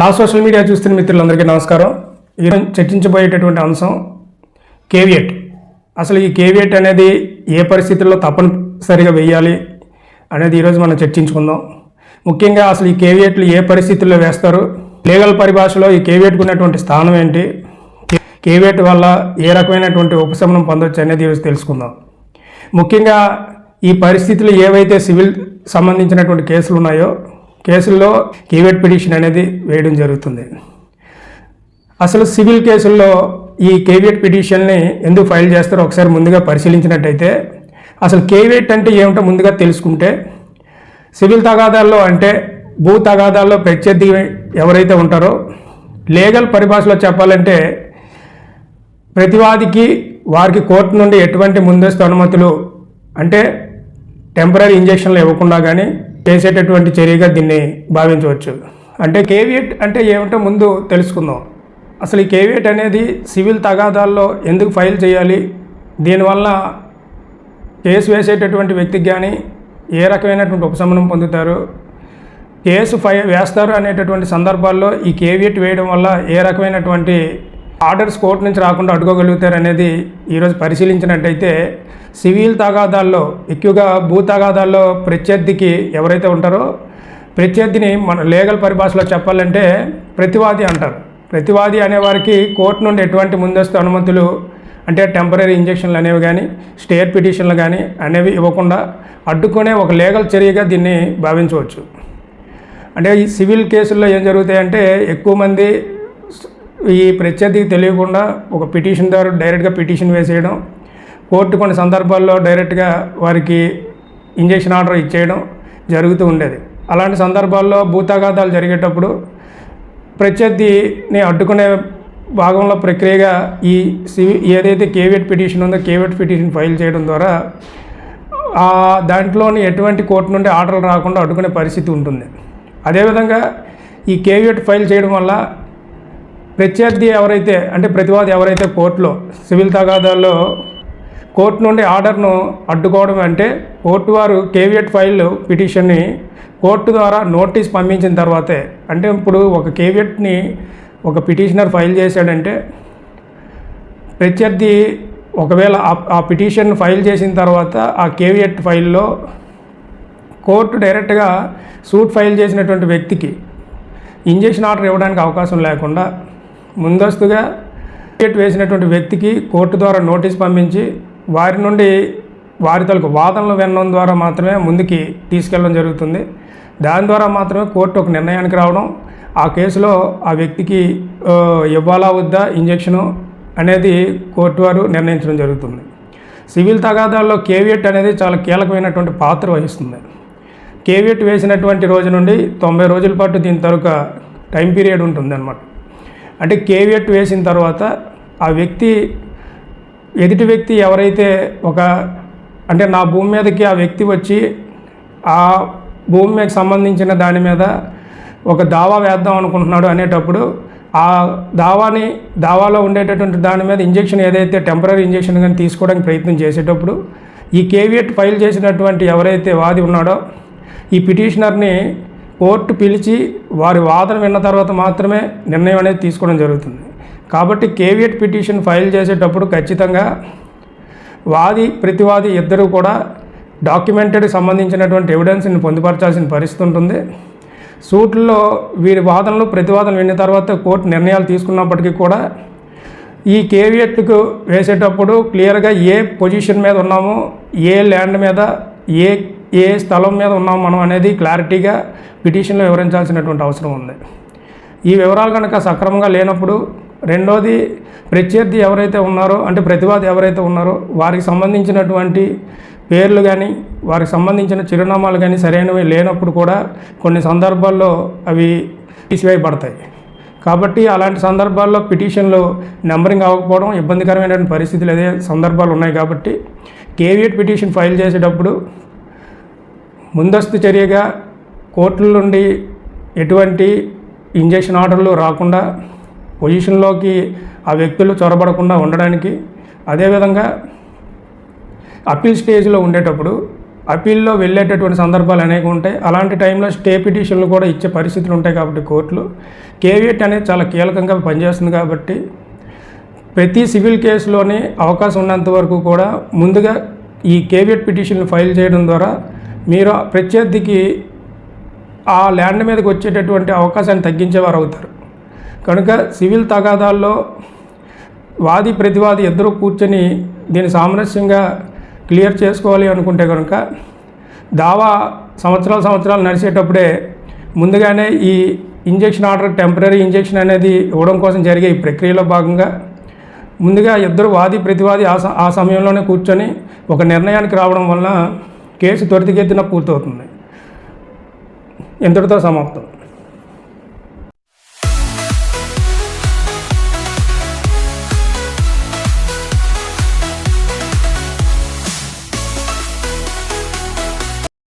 నా social media చూస్తున్న మిత్రులందరికీ నమస్కారం. ఈరోజు చర్చించబోయేటటువంటి అంశం కేవియట్. అసలు ఈ కేవియట్ అనేది ఏ పరిస్థితుల్లో తప్పనిసరిగా వేయాలి అనేది ఈరోజు మనం చర్చించుకుందాం. ముఖ్యంగా అసలు ఈ కేవియట్లు ఏ పరిస్థితుల్లో వేస్తారు? లీగల్ పరిభాషలో ఈ కేవియట్కు ఉన్నటువంటి స్థానం ఏంటి? కేవియట్ వల్ల ఏ రకమైనటువంటి ఉపశమనం పొందొచ్చు అనేది ఈరోజు తెలుసుకుందాం. ముఖ్యంగా ఈ పరిస్థితులు ఏవైతే సివిల్ సంబంధించినటువంటి కేసులు ఉన్నాయో కేసుల్లో కేవియట్ పిటిషన్ అనేది వేయడం జరుగుతుంది. అసలు సివిల్ కేసుల్లో ఈ కేవియట్ పిటిషన్ని ఎందుకు ఫైల్ చేస్తారో ఒకసారి ముందుగా పరిశీలించినట్టయితే అసలు కేవియట్ అంటే ఏమిటో ముందుగా తెలుసుకుంటే సివిల్ తగాదాల్లో అంటే భూ తగాదాల్లో ప్రత్యర్థి ఎవరైతే ఉంటారో లీగల్ పరిభాషలో చెప్పాలంటే ప్రతివాదికి వారికి కోర్టు నుండి ఎటువంటి ముందస్తు అనుమతులు అంటే టెంపరీ ఇంజక్షన్లు ఇవ్వకుండా కానీ చేసేటటువంటి చర్యగా దీన్ని భావించవచ్చు. అంటే కేవియట్ అంటే ఏమిటో ముందు తెలుసుకుందాం. అసలు ఈ కేవియట్ అనేది సివిల్ తగాదాల్లో ఎందుకు ఫైల్ చేయాలి? దీనివల్ల కేసు వేసేటటువంటి వ్యక్తికి కానీ ఏ రకమైనటువంటి ఉపశమనం పొందుతారు? కేసు ఫై వేస్తారు అనేటటువంటి సందర్భాల్లో ఈ కేవియట్ వేయడం వల్ల ఏ రకమైనటువంటి ఆర్డర్స్ కోర్టు నుంచి రాకుండా అడ్డుకోగలుగుతారు అనేది ఈరోజు పరిశీలించినట్టయితే సివిల్ తగాదాల్లో ఎక్కువగా భూ తగాదాల్లో ప్రత్యర్థికి ఎవరైతే ఉంటారో ప్రత్యర్థిని మన లీగల్ పరిభాషలో చెప్పాలంటే ప్రతివాది అంటారు. ప్రతివాది అనేవారికి కోర్టు నుండి ఎటువంటి ముందస్తు అనుమతులు అంటే టెంపరీ ఇంజక్షన్లు అనేవి కానీ స్టేట్ పిటిషన్లు కానీ అనేవి ఇవ్వకుండా అడ్డుకునే ఒక లీగల్ చర్యగా దీన్ని భావించవచ్చు. అంటే ఈ సివిల్ కేసుల్లో ఏం జరుగుతాయంటే ఎక్కువ మంది ఈ ప్రత్యర్థికి తెలియకుండా ఒక పిటిషన్ ద్వారా డైరెక్ట్గా పిటిషన్ వేసేయడం కోర్టు కొన్ని సందర్భాల్లో డైరెక్ట్గా వారికి ఇంజక్షన్ ఆర్డర్ ఇచ్చేయడం జరుగుతూ ఉండేది. అలాంటి సందర్భాల్లో భూతాఘాతాలు జరిగేటప్పుడు ప్రత్యర్థిని అడ్డుకునే భాగంలో ప్రక్రియగా ఈ సివి ఏదైతే కేవియట్ పిటిషన్ ఉందో కేవియట్ పిటిషన్ ఫైల్ చేయడం ద్వారా ఆ దాంట్లోని ఎటువంటి కోర్టు నుండి ఆర్డర్లు రాకుండా అడ్డుకునే పరిస్థితి ఉంటుంది. అదేవిధంగా ఈ కేవియట్ ఫైల్ చేయడం వల్ల ప్రత్యర్థి ఎవరైతే అంటే ప్రతివాది ఎవరైతే కోర్టులో సివిల్ తగాదాల్లో కోర్టు నుండి ఆర్డర్ను అడ్డుకోవడం అంటే కోర్టు వారు కేవియట్ ఫైల్ పిటిషన్ని కోర్టు ద్వారా నోటీస్ పంపించిన తర్వాతే. అంటే ఇప్పుడు ఒక కేవియట్ని ఒక పిటిషనర్ ఫైల్ చేశాడంటే ప్రత్యర్థి ఒకవేళ ఆ- పిటిషన్ ఫైల్ చేసిన తర్వాత ఆ కేవియట్ ఫైల్లో కోర్టు డైరెక్ట్గా సూట్ ఫైల్ చేసినటువంటి వ్యక్తికి ఇంజక్షన్ ఆర్డర్ ఇవ్వడానికి అవకాశం లేకుండా ముందస్తుగా టికెట్ వేసినటువంటి వ్యక్తికి కోర్టు ద్వారా నోటీస్ పంపించి వారి నుండి వారి తలకు వాదనలు వినడం ద్వారా మాత్రమే ముందుకి తీసుకెళ్ళడం జరుగుతుంది. దాని ద్వారా మాత్రమే కోర్టు ఒక నిర్ణయానికి రావడం ఆ కేసులో ఆ వ్యక్తికి ఇవ్వాలా వద్దా ఇంజెక్షను అనేది కోర్టు వారు నిర్ణయించడం జరుగుతుంది. సివిల్ తగాదాల్లో కేవియట్ అనేది చాలా కీలకమైనటువంటి పాత్ర వహిస్తుంది. కేవియట్ వేసినటువంటి రోజు నుండి తొంభై రోజుల పాటు దీని తరక టైం పీరియడ్ ఉంటుంది అనమాట అంటే కేవియట్ వేసిన తర్వాత ఆ వ్యక్తి ఎదుటి వ్యక్తి ఎవరైతే ఒక అంటే నా భూమి మీదకి ఆ వ్యక్తి వచ్చి ఆ భూమి మీద సంబంధించిన దాని మీద ఒక దావా వేద్దాం అనుకుంటున్నాడు అనేటప్పుడు ఆ దావాని దావాలో ఉండేటటువంటి దాని మీద ఇంజెక్షన్ ఏదైతే టెంపరీ ఇంజెక్షన్ కానీ తీసుకోవడానికి ప్రయత్నం చేసేటప్పుడు ఈ కేవియట్ ఫైల్ చేసినటువంటి ఎవరైతే వాది ఉన్నాడో ఈ పిటిషనర్ని కోర్టు పిలిచి వారి వాదన విన్న తర్వాత మాత్రమే నిర్ణయం అనేది తీసుకోవడం జరుగుతుంది. కాబట్టి కేవియట్ పిటిషన్ ఫైల్ చేసేటప్పుడు ఖచ్చితంగా వాది ప్రతివాది ఇద్దరు కూడా డాక్యుమెంటరీ సంబంధించినటువంటి ఎవిడెన్స్ని పొందుపరచాల్సిన పరిస్థితి ఉంటుంది. సూట్లో వీరి వాదనలు ప్రతివాదనలు విన్న తర్వాత కోర్టు నిర్ణయాలు తీసుకున్నప్పటికీ కూడా ఈ కేవియట్కు వేసేటప్పుడు క్లియర్గా ఏ పొజిషన్ మీద ఉన్నాము ఏ ల్యాండ్ మీద ఏ ఏ స్థలం మీద ఉన్నామో మనం అనేది క్లారిటీగా పిటిషన్లో వివరించాల్సినటువంటి అవసరం ఉంది. ఈ వివరాలు కనుక సక్రమంగా లేనప్పుడు రెండోది ప్రత్యర్థి ఎవరైతే ఉన్నారో అంటే ప్రతివాది ఎవరైతే ఉన్నారో వారికి సంబంధించినటువంటి పేర్లు కానీ వారికి సంబంధించిన చిరునామాలు కానీ సరైనవి లేనప్పుడు కూడా కొన్ని సందర్భాల్లో అవి తీసివేయబడతాయి. కాబట్టి అలాంటి సందర్భాల్లో పిటిషన్లు నెంబరింగ్ అవ్వకపోవడం ఇబ్బందికరమైనటువంటి పరిస్థితులు అదే సందర్భాలు ఉన్నాయి కాబట్టి కేవియట్ పిటిషన్ ఫైల్ చేసేటప్పుడు ముందస్తు చర్యగా కోర్టుల నుండి ఎటువంటి ఇంజక్షన్ ఆర్డర్లు రాకుండా పొజిషన్లోకి ఆ వ్యక్తులు చొరబడకుండా ఉండడానికి అదేవిధంగా అప్పీల్ స్టేజ్లో ఉండేటప్పుడు అప్పీల్లో వెళ్ళేటటువంటి సందర్భాలు అనేక ఉంటాయి. అలాంటి టైంలో స్టే పిటిషన్లు కూడా ఇచ్చే పరిస్థితులు ఉంటాయి కాబట్టి కోర్టులు. కేవియట్ అనేది చాలా కీలకంగా పనిచేస్తుంది కాబట్టి ప్రతి సివిల్ కేసులోనే అవకాశం ఉన్నంత వరకు కూడా ముందుగా ఈ కేవియట్ పిటిషన్లు ఫైల్ చేయడం ద్వారా మీరు ప్రత్యర్థికి ఆ ల్యాండ్ మీదకి వచ్చేటటువంటి అవకాశాన్ని తగ్గించేవారు అవుతారు. కనుక సివిల్ తగాదాల్లో వాది ప్రతివాది ఇద్దరు కూర్చొని దీన్ని సామరస్యంగా క్లియర్ చేసుకోవాలి అనుకుంటే కనుక దావా సంవత్సరాలు సంవత్సరాలు నడిచేటప్పుడే ముందుగానే ఈ ఇంజెక్షన్ ఆర్డర్ టెంపరీ ఇంజెక్షన్ అనేది ఇవ్వడం కోసం జరిగే ఈ ప్రక్రియలో భాగంగా ముందుగా ఇద్దరు వాది ప్రతివాది ఆ స- ఆ సమయంలోనే కూర్చొని ఒక నిర్ణయానికి రావడం వలన కేసు త్వరితగతిన పూర్తవుతుంది. ఇంతటితో సమాప్తం.